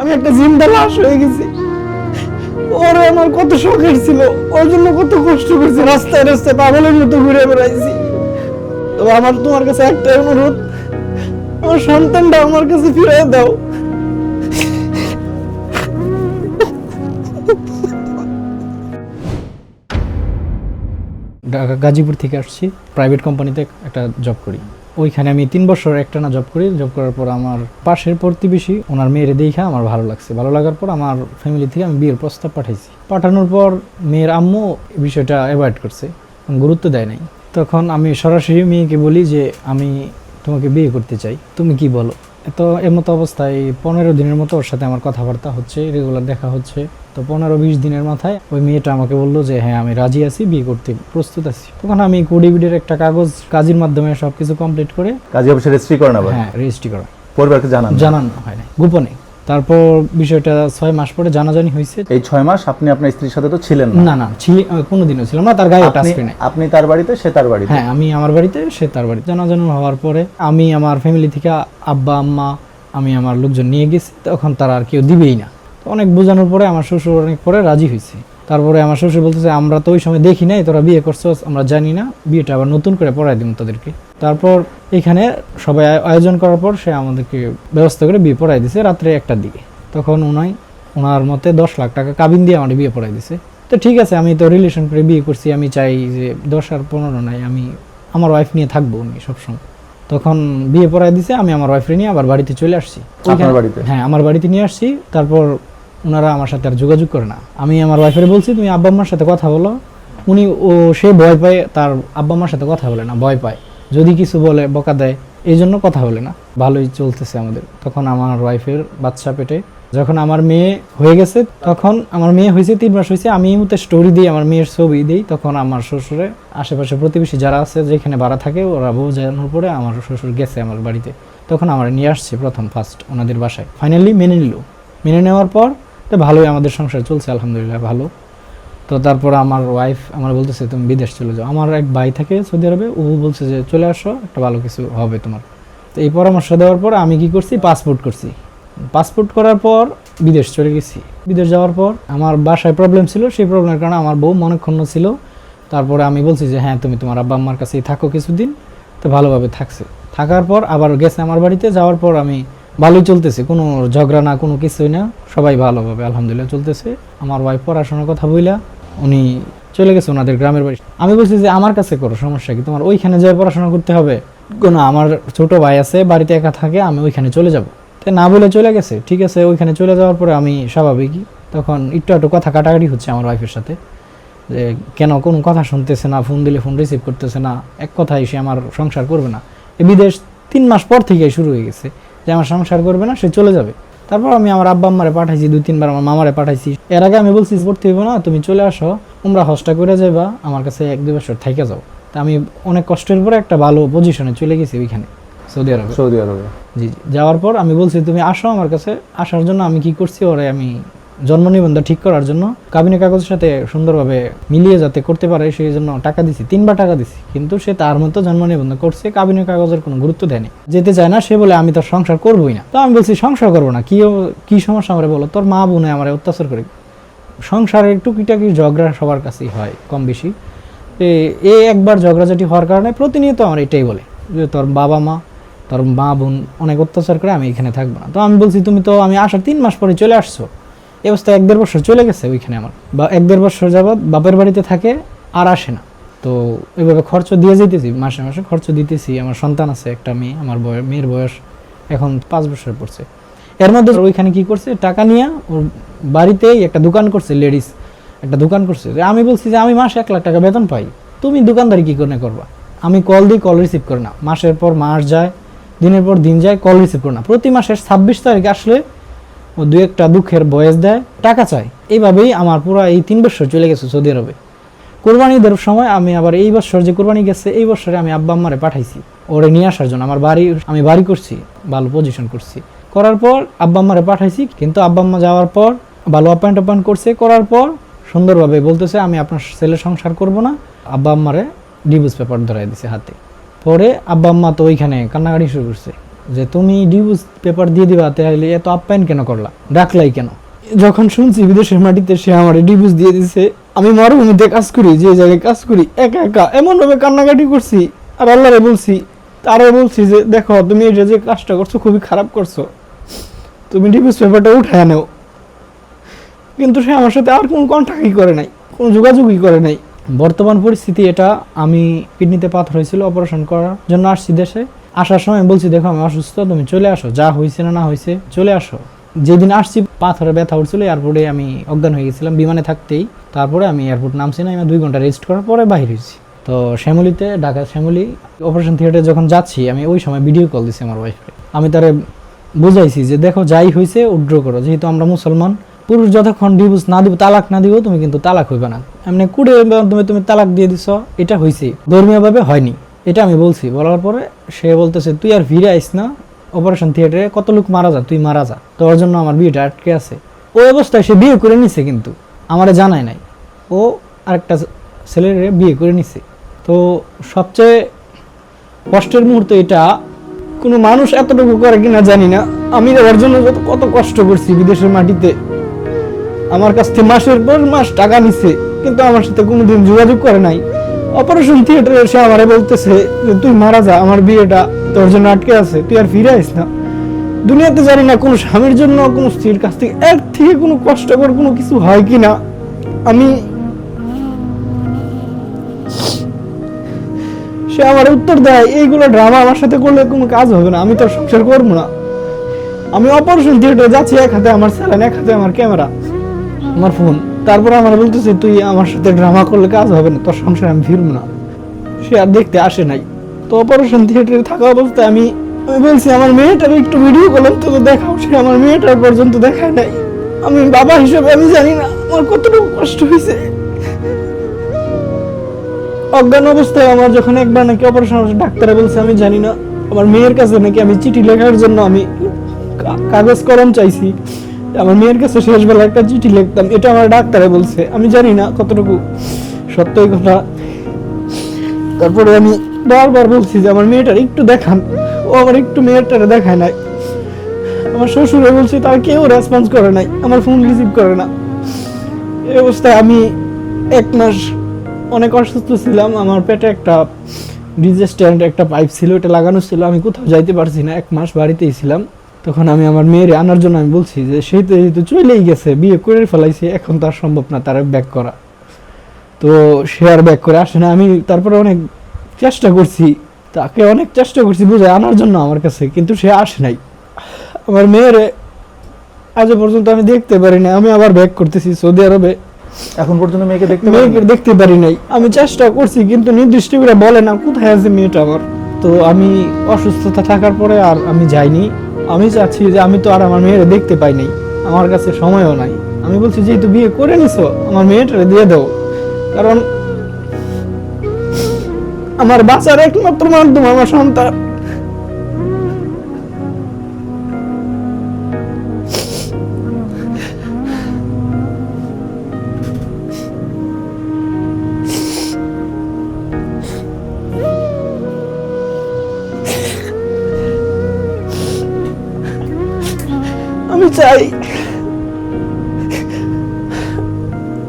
আমি একটা জিন্দা লাশ হয়ে গেছি। ওরে আমার কত শখের ছিল, ওর জন্য কত কষ্ট করছি, রাস্তায় রাস্তায় পাগলের মতো ঘুরে বেড়াইছি। তবে আমার তোমার কাছে একটাই অনুরোধ, আমার সন্তানটা আমার কাছে ফিরে দাও। ঢাকা গাজীপুর থেকে আসছি প্রাইভেট কোম্পানিতে একটা জব করি। ওইখানে আমি তিন বছর একটা না জব করি। জব করার পর আমার পাশের প্রতিবেশী, ওনার মেয়ের দেখা আমার ভালো লাগছে। ভালো লাগার পর আমার ফ্যামিলি থেকে আমি বিয়ের প্রস্তাব পাঠাইছি। পাঠানোর পর মেয়ের আম্মু বিষয়টা অ্যাভয়েড করছে গুরুত্ব দেয় নাই। তখন আমি সরাসরি মেয়েকে বলি যে, আমি তোমাকে বিয়ে করতে চাই। তুমি কি বলো? তো এর মতো অবস্থায় পনেরো দিনের মতো ওর সাথে আমার কথাবার্তা হচ্ছে রেগুলার দেখা হচ্ছে। তো পনেরো বিশ দিনের মাথায় ওই মেয়েটা আমাকে বলল যে হ্যাঁ আমি রাজি আছি বিয়ে করতে প্রস্তুত আছি। তখন আমি কোডিবিডের একটা কাগজ কাজের মাধ্যমে সবকিছু কমপ্লিট করে কাজী অফিসে রেজিস্ট্রি করেন আবার? হ্যাঁ রেজিস্ট্রি করা। পরিবারকে জানান জানানো হয় না গোপনে। তারপর বিষয়টা ছয় মাস পরে জানাজানি হয়েছে। এই ছয় মাস আপনি আপনার স্ত্রীর সাথে তো ছিলেন না। না ছিল কোনোদিনও ছিলাম না তার গায়ে টাচ করি আপনি তার বাড়িতে সে তার বাড়িতে? হ্যাঁ আমি আমার বাড়িতে সে তার বাড়িতে। জানাজানি হওয়ার পরে আমি আমার ফ্যামিলি থেকে আব্বা আম্মা আমি আমার লোকজন নিয়ে গেছি তখন তারা আর কেউ দিবেই না। তো অনেক বোঝানোর পরে আমার শ্বশুর অনেক পরে রাজি হয়েছে। তারপরে আমার শ্বশুর বলতেছে আমরা তো ওই সময় দেখি নাই তোরা বিয়ে করছ আমরা জানি না বিয়েটা আবার নতুন করে পড়াই দিব তোদেরকে। তারপর এখানে সবাই আয়োজন করার পর সে আমাদেরকে ব্যবস্থা করে বিয়ে পড়াই দিছে রাত্রে একটার দিকে। তখন উনাই ওনার মতে দশ লাখ টাকা কাবিন দিয়ে আমার বিয়ে পড়াই দিছে। তো ঠিক আছে আমি তো রিলেশন করে বিয়ে করছি আমি চাই যে দশ আর পনেরো নাই আমি আমার ওয়াইফ নিয়ে থাকব উনি সবসময়। তখন বিয়ে পড়াই দিছে আমি আমার ওয়াইফ নিয়ে আবার বাড়িতে চলে আসছি? হ্যাঁ আমার বাড়িতে নিয়ে আসছি তারপর ওনারা আমার সাথে আর যোগাযোগ করে না। আমি আমার ওয়াইফের বলছি, তুমি আব্বা আম্মার সাথে কথা বলো। উনি, ও, সে ভয় পায়, তার আব্বা আম্মার সাথে কথা বলে না, ভয় পায়। যদি কিছু বলে, বকা দেয়, এই জন্য কথা বলে না। ভালোই চলতেছে আমাদের। তখন আমার ওয়াইফের বাচ্চা পেটে, যখন আমার মেয়ে হয়ে গেছে, তখন আমার মেয়ে হয়েছে, তিন মাস হয়েছে, আমি এই মুহূর্তে স্টোরি দিই, আমার মেয়ের ছবি দিই। তখন আমার শ্বশুরে, আশেপাশে প্রতিবেশী যারা আছে, যেখানে ভাড়া থাকে, ওরা বউ জানানোর পরে আমার শ্বশুর গেছে আমার বাড়িতে। তখন আমার নিয়ে আসছে প্রথম ফার্স্ট ওনাদের বাসায়। ফাইনালি মেনে নিল। মেনে নেওয়ার পর তো ভালোই আমাদের সংসার চলছে, আলহামদুলিল্লাহ ভালো। তো তারপর আমার ওয়াইফ আমার বলতেছে, তুমি বিদেশ চলে যাও। আমার এক ভাই থাকে সৌদি আরবে, ও বলছে যে, চলে আসো, একটা ভালো কিছু হবে তোমার। তো এই পরামর্শ দেওয়ার পর আমি কি করছি পাসপোর্ট করছি। পাসপোর্ট করার পর বিদেশ চলে গেছি। বিদেশ যাওয়ার পর আমার বাসায় প্রবলেম ছিল, সেই প্রবলেমের কারণে আমার বউ মনক্ষুণ্ণ ছিল। তারপরে আমি বলছি যে হ্যাঁ তুমি তোমার আব্বা আম্মার কাছেই থাকো কিছুদিন। তো ভালোভাবে থাকছে। থাকার পর আবার গেছে আমার বাড়িতে, যাওয়ার পর আমি ভালোই চলতেছে, কোনো ঝগড়া না, কোনো কিছুই না, সবাই ভালোভাবে, আলহামদুলিল্লাহ চলতেছে। আমার ওয়াইফ পড়াশোনার কথা বইলা উনি চলে গেছে ওনাদের গ্রামের বাড়ি। আমি বলছি যে, আমার কাছে করো, সমস্যা কি? তোমার ওইখানে যেয়ে পড়াশোনা করতে হবে। কোনো আমার ছোট ভাই আছে, বাড়িতে একা থাকে, আমি ওইখানে চলে যাব। তো না বলে চলে গেছে। ঠিক আছে, ওইখানে চলে যাওয়ার পরে আমি স্বাভাবিকই তখন একটু একটু কথা কাটাকাটি হচ্ছে আমার ওয়াইফের সাথে। যে, কেন কোনো কথা শুনতেছে না ফোন দিলে ফোন রিসিভ করতেছে না, এক কথায় সে আমার সংসার করবে না। এই বিদেশ তিন মাস পর থেকেই শুরু হয়ে গেছে। যে আমার সংসার করবে না সে চলে যাবে। তারপর আমি আমার আব্বা আম্মারে পাঠাইছি দুই তিনবার আমার মামারে পাঠাইছি। এর আগে আমি বলছি ভর্তি হইব না তুমি চলে আসো তোমরা হস্টা করে যাবা আমার কাছে এক দুই বছর থেকে যাও। তা আমি অনেক কষ্টের পরে একটা ভালো পজিশনে চলে গেছি ওইখানে সৌদি আরবে। সৌদি আরবে। জি জি। যাওয়ার পর আমি বলছি তুমি আসো আমার কাছে আসার জন্য আমি কি করছি ওরে আমি জন্ম নিবন্ধন ঠিক করার জন্য কাবিনী কাগজের সাথে সুন্দরভাবে মিলিয়ে যাতে করতে পারে, সেই জন্য টাকা দিছি, তিনবার টাকা দিছি। কিন্তু সে তার মতো জন্ম নিবন্ধন করছে, কাবিনী কাগজের কোনো গুরুত্ব দেয়নি। যেতে চায় না, সে বলে, আমি তোর সংসার করবোই না। তো আমি বলছি, সংসার করব না? কি কি সমস্যা আমার বলো? তোর মা বোনে আমার অত্যাচার করে সংসারের টুকিটাকি ঝগড়া সবার কাছেই হয়, কম বেশি। এ- একবার ঝগড়াঝাটি হওয়ার কারণে প্রতিনিয়ত আমার এটাই বলে যে, তোর বাবা মা, তোর মা বোন অনেক অত্যাচার করে আমি এখানে থাকব না। তো আমি বলছি, তুমি তো, আমি আসার তিন মাস পরে চলে আসছো। এই অবস্থা এক দেড় বছর চলে গেছে ওইখানে আমার। বা এক দেড় বছর যাবৎ বাপের বাড়িতে থাকে আর আসে না। তো এইভাবে খরচ দিয়ে যেতেছি, মাসে মাসে খরচ দিতেছি। আমার সন্তান আছে, একটা মেয়ে, আমার বয়স মেয়ের বয়স এখন পাঁচ বছর পড়ছে। এর মধ্যে ওইখানে কি করছে, টাকা নিয়ে ওর বাড়িতেই একটা দোকান করছে, লেডিস একটা দোকান করছে। আমি বলছি যে আমি মাসে এক লাখ টাকা বেতন পাই, তুমি দোকানদারি কি করে করবা? আমি কল দিই, কল রিসিভ করে না। মাসের পর মাস যায়, দিনের পর দিন যায়, কল রিসিভ করে না। প্রতি মাসের ছাব্বিশ তারিখ আসলে ও দু একটা দুঃখের বয়স দেয়, টাকা চায়। এইভাবেই আমার পুরো এই তিন বছর চলে গেছে সৌদি আরবে। কোরবানি ঈদের সময় আমি আবার এই বছর যে কোরবানি গেছে, এই বছরে আমি আব্বা আম্মারে পাঠাইছি। ওরে নিয়ে আসার জন্য আমার বাড়ি, আমি বাড়ি করছি, ভালো পজিশন করছি। করার পর আব্বা আম্মারে পাঠাইছি, কিন্তু আব্বা আম্মা যাওয়ার পর ভালো অ্যাপয়েন্ট অ্যাপয়েন্ট করছে, করার পর সুন্দরভাবে বলতেছে, আমি আপনার ছেলে সংসার করব না। আব্বা আম্মারে ডিভোর্স পেপার ধরাই দিছে হাতে। পরে আব্বা আম্মা তো ওইখানে কান্নাকাটি শুরু করছে। যে তুমি ডিভোর্স পেপার দিয়ে দিবা, তাহলে এত আপ্যায়ন কেন করলা? ডাকলাই কেন? যখন শুনছি বিদেশের মাটিতে সে আমার ডিভোর্স দিয়ে দিছে, আমি মরুভূমিতে কাজ করি, যে জায়গায় কাজ করি, একা একা, এমনভাবে কান্নাকাটি করছি, আর আল্লাহরে বলছি, তারে বলছি যে, দেখো, তুমি এটা যে কাজটা করছ, খুবই খারাপ করছ। তুমি ডিভোর্স পেপারটা উঠায় নেও। কিন্তু সে আমার সাথে আর কোনো কন্ট্যাক্টই করে নাই, কোনো যোগাযোগই করে নাই। বর্তমান পরিস্থিতি এটা, আমি কিডনিতে পাথর হয়েছিল অপারেশন করার জন্য আসছি দেশে। আসার সময় বলছি, দেখো, আমি অসুস্থ, তুমি চলে আসো, যা হয়েছে না না হয়েছে চলে আসো। যেদিন আসছি, পাথরে ব্যথা উঠছিল, এয়ারপোর্টে আমি অজ্ঞান হয়ে গেছিলাম, বিমানে থাকতেই। তারপরে আমি এয়ারপোর্ট নামছি না, আমি দুই ঘণ্টা রেস্ট করার পরে বাইরে হয়েছি। তো শ্যামলিতে ঢাকা শ্যামলি অপারেশন থিয়েটারে যখন যাচ্ছি, আমি ওই সময় ভিডিও কল দিছি আমার ওয়াইফকে আমি তারে বুঝাইছি যে, দেখো, যাই হয়েছে উড্র করো। যেহেতু আমরা মুসলমান, পুরুষ যতক্ষণ ডিভোর্স না দিব, তালাক না দিব, তুমি কিন্তু তালাক হইবে না। এমনি কুড়ে মাধ্যমে তুমি তালাক দিয়ে দিছ, এটা হয়েছে ধর্মীয়ভাবে হয়নি। এটা আমি বলছি, বলার পরে সে বলতেছে, তুই আর ফিরে আইস না অপারেশন থিয়েটারে কত লোক মারা যা তুই মারা যা, তোর জন্য আমার বিয়েটা আটকে আছে। ওই অবস্থায় সে বিয়ে করে নিছে কিন্তু, আমারে জানায় নাই। ও আরেকটা ছেলের বিয়ে করে নিছে। তো সবচেয়ে কষ্টের মুহূর্ত এটা, কোনো মানুষ এতটুকু করে কিনা জানি না। আমি ওর জন্য কত কষ্ট করছি বিদেশের মাটিতে। আমার কাছ থেকে মাসের পর মাস টাকা নিছে, কিন্তু আমার সাথে কোনোদিন যোগাযোগ করে নাই। অপারেশন থিয়েটারে এসে আমারে বলতেছে যে, তুই মারা যা, আমার বিয়েটা তোর জন্য আটকে আছে, তুই আর ফিরে আইস না। দুনিয়াতে জানি না কোনো স্বামীর জন্য, কোনো স্ত্রীর কাছ থেকে এর থেকে কোনো কষ্টকর কোনো কিছু হয় কি না আমি সে আমার উত্তর দেয়, এইগুলো ড্রামা আমার সাথে করলে কোনো কাজ হবে না, আমি তো সংসার করব না। আমি অপারেশন থিয়েটারে যাচ্ছি, এক হাতে আমার স্যালান এক হাতে আমার ক্যামেরা, আমার ফোন। তারপর আমার বলতেছে, তুই আমার সাথে ড্রামা করলে কাজ হবে না, তোর সংসারে আমি ফিরবো না। সে আর দেখতে আসে নাই। তো অপারেশন থিয়েটারে থাকা অবস্থায় আমি আমি বলছি, আমার মেয়েটার একটু ভিডিও করলাম তো তো দেখাও, সে আমার মেয়েটার পর্যন্ত দেখায় নাই। আমি বাবা হিসেবে আমি জানি না, আমার কতটুকু কষ্ট হয়েছে। অজ্ঞান অবস্থায় আমার যখন একবার নাকি অপারেশন ডাক্তারে বলছে, আমি জানি না, আমার মেয়ের কাছে নাকি আমি চিঠি লেখার জন্য আমি কাগজ কলম চাইছি। আমার মেয়ের কাছে শেষবেলা একটা চিঠি লিখতাম, এটা আমার ডাক্তারে বলছে। আমি জানি না কতটুকু সত্য এই কথা। তারপরে আমি বারবার বলছি যে আমার মেয়েটার একটু দেখান। ও আমার একটু মেয়েটারে দেখায় নাই। আমার শ্বশুরে বলছি, তার কেউ রেসপন্স করে নাই, আমার ফোন রিসিভ করে না। এই অবস্থায় আমি এক মাস অনেক অসুস্থ ছিলাম, আমার পেটে একটা ডিজেস্ট্যান্ট একটা পাইপ ছিল এটা লাগানো ছিল। আমি কোথাও যাইতে পারছি না, এক মাস বাড়িতেই ছিলাম। তখন আমি আমার মেয়েরে আনার জন্য আমি বলছি যে সেই তো এই তো চলেই গেছে বিয়ে করে ফেলাইছে এখন তার সম্ভব না তার ব্যাক করা। তো সে আর ব্যাক করে আসে না। আমি তারপরে অনেক চেষ্টা করছি তাকে অনেক চেষ্টা করছি বুঝে আনার জন্য আমার কাছে কিন্তু সে আসে নাই। আমার মেয়েরে আজ পর্যন্ত আমি দেখতে পারি না আমি আবার ব্যাক করতেছি সৌদি আরবে। এখন পর্যন্ত মেয়েকে দেখতে মেয়েকে দেখতে পারি নাই। আমি চেষ্টা করছি কিন্তু নির্দিষ্ট করে বলে না কোথায় আছে মেয়েটা আমার? তো আমি অসুস্থতা থাকার পরে আর আমি যাইনি। আমি চাচ্ছি যে আমি তো আর আমার মেয়েরা দেখতে পাই নাই। আমার কাছে সময়ও নাই। আমি বলছি, যেহেতু বিয়ে করে নিছো, আমার মেয়েটারে দিয়ে দাও। কারণ আমার বাঁচার একমাত্র মাধ্যম আমার সন্তান। আমি চাই।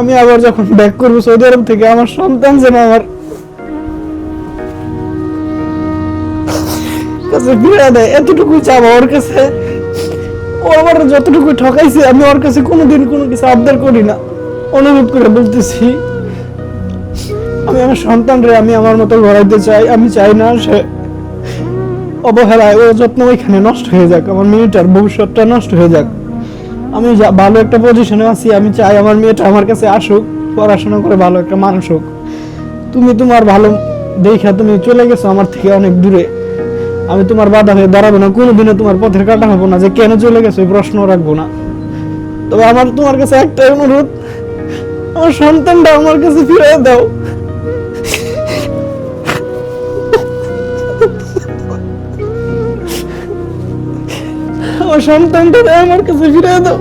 আমি আবার যখন ব্যাক করব সৌদি আরব থেকে, আমার সন্তান যেন আমার কাছে দেয়। এতটুকু চাবো ওর কাছে। ও আমার যতটুকু ঠকাইছে, আমি ওর কাছে কোনোদিন কোনো কিছু আবদার করি না। অনুরোধ করে বলতেছি, আমি আমার সন্তানরে আমি আমার মতো গড়াইতে চাই। আমি চাই না সে অবহেলায় ও যত্ন ওইখানে নষ্ট হয়ে যাক, আমার মেয়েটার ভবিষ্যৎটা নষ্ট হয়ে যাক। আমি যা- ভালো একটা পজিশনে আছি, আমি চাই আমার মেয়েটা আমার কাছে আসুক, পড়াশোনা করে ভালো একটা মানুষ হোক। তুমি তোমার ভালো দেখা তুমি চলে গেছো আমার থেকে অনেক দূরে। আমি তোমার বাধা হয়ে দাঁড়াবো না, কোনোদিনও তোমার পথের কাটা হব না যে কেন চলে গেছো এই প্রশ্ন রাখব না। তবে আমার তোমার কাছে একটাই অনুরোধ, আমার সন্তানটা আমার কাছে ফিরে দাও। আমার সন্তানটা আমার কাছে ফিরে দাও।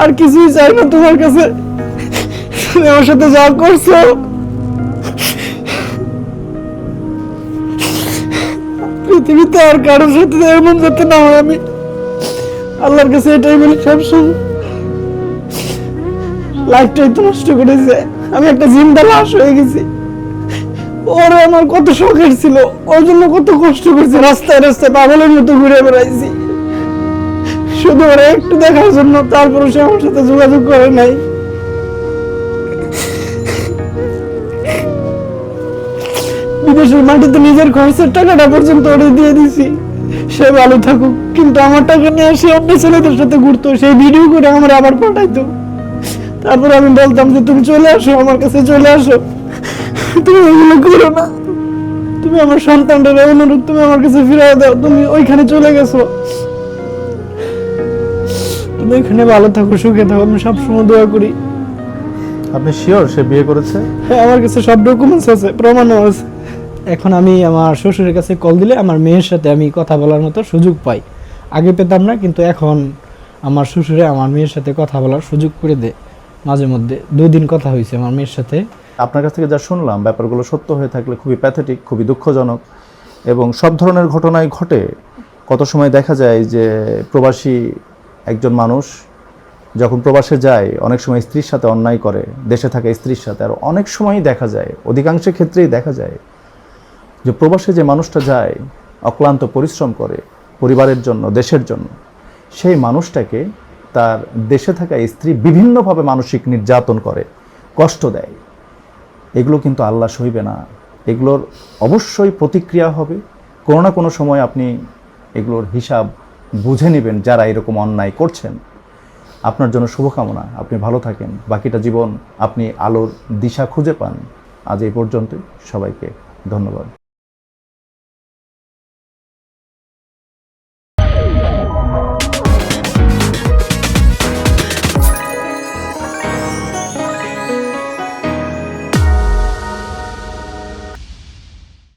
আর কিছুই চাই না তোমার কাছে। আমার সাথে যা করছ। পৃথিবীতে আর কারোর সাথে এমন যাতে না হয় আমি। আল্লাহর কাছে এটাই বলি সবসময়। লাইফটাই তো নষ্ট করেছে। আমি একটা জিন্দা লাশ হয়ে গেছি। ওর, আমার কত শখের ছিল। ওর জন্য কত কষ্ট করছি। রাস্তায় রাস্তায় পাগলের মতো ঘুরে বেড়াইছি। শুধু ওরা একটু দেখার জন্য তারপরে সে আমার সাথে যোগাযোগ করে নাই। বিদেশের মাটিতে নিজের খরচের টাকাটা পর্যন্ত ওরে দিয়ে দিছি। সে ভালো থাকুক, কিন্তু আমার টাকা নিয়ে সে অন্য ছেলেদের সাথে ঘুরতো, সেই ভিডিও করে আমার আবার পাঠাইতো। তারপর আমি বলতাম যে, তুমি চলে আসো, আমার কাছে চলে আসো। তুমি এগুলো করো না। তুমি আমার সন্তানটা অনুরোধ, তুমি আমার কাছে ফিরে দাও। তুমি ওইখানে চলে গেছো। তুমি ওইখানে ভালো থাকো সুখে থাকো আমি সবসময় দোয়া করি। আপনি শিওর সে বিয়ে করেছে? হ্যাঁ আমার কাছে সব ডকুমেন্টস আছে প্রমাণও আছে। এখন আমি আমার শ্বশুরের কাছে কল দিলে আমার মেয়ের সাথে আমি কথা বলার মতো সুযোগ পাই। আগে পেতাম না কিন্তু এখন আমার শ্বশুরে আমার মেয়ের সাথে কথা বলার সুযোগ করে দেয়। মাঝে মধ্যে দুদিন কথা হয়েছে আমার মেয়ের সাথে। আপনার কাছ থেকে যা শুনলাম ব্যাপারগুলো সত্য হয়ে থাকলে খুবই প্যাথেটিক খুবই দুঃখজনক। এবং সব ধরনের ঘটনাই ঘটে। কত সময় দেখা যায় যে প্রবাসী একজন মানুষ যখন প্রবাসে যায়, অনেক সময় স্ত্রীর সাথে অন্যায় করে, দেশে থাকা স্ত্রীর সাথে, আর অনেক সময়ই দেখা যায়, অধিকাংশ ক্ষেত্রেই দেখা যায় যে প্রবাসে যে মানুষটা যায়, অক্লান্ত পরিশ্রম করে, পরিবারের জন্য, দেশের জন্য, সেই মানুষটাকে তার দেশে থাকা স্ত্রী বিভিন্নভাবে মানসিক নির্যাতন করে, কষ্ট দেয়। এগুলো কিন্তু আল্লাহ সইবে না। এগুলোর অবশ্যই প্রতিক্রিয়া হবে। কোনো না কোনো সময় আপনি এগুলোর হিসাব বুঝে নেবেন যারা এরকম অন্যায় করছেন। আপনার জন্য শুভকামনা, আপনি ভালো থাকেন। বাকিটা জীবন আপনি আলোর দিশা খুঁজে পান। আজ এই পর্যন্তই। সবাইকে ধন্যবাদ।